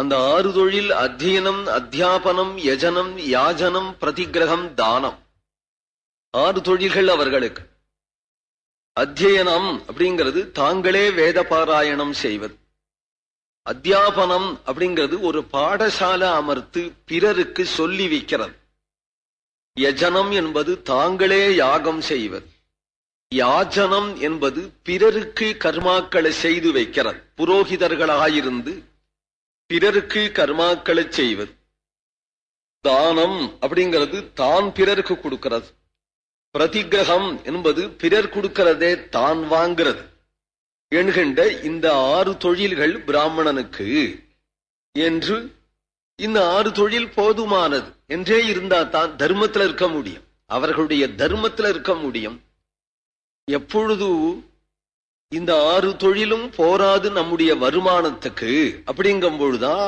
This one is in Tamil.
அந்த ஆறு தொழில் அத்தியனம் அத்தியாபனம் யஜனம் யாஜனம் பிரதிகிரகம் தானம். ஆறு தொழில்கள் அவர்களுக்கு. அத்தியனம் அப்படிங்கிறது தாங்களே வேத பாராயணம் செய்வது. அத்தியாபனம் அப்படிங்கிறது ஒரு பாடசாலை அமர்த்து பிறருக்கு சொல்லி வைக்கிறது. யஜனம் என்பது தாங்களே யாகம் செய்வது. யாஜனம் என்பது பிறருக்கு கர்மாக்களை செய்து வைக்கிறது. புரோகிதர்களாயிருந்து பிறருக்கு கர்மாக்களை செய்வது. தானம் அப்படிங்கிறது தான் பிறருக்கு கொடுக்கிறது. பிரதிகிரகம் என்பது பிறர் கொடுக்கிறதே தான் வாங்கிறது. என்கின்ற இந்த ஆறு தொழில்கள் பிராமணனுக்கு என்று இந்த ஆறு தொழில் போதுமானது. என்றே இருந்தா தான் தர்மத்தில் இருக்க முடியும். அவர்களுடைய தர்மத்தில் இருக்க முடியும். எப்பொழுது இந்த ஆறு தொழிலும் போராது நம்முடைய வருமானத்துக்கு. அப்படிங்கும் பொழுதுதான்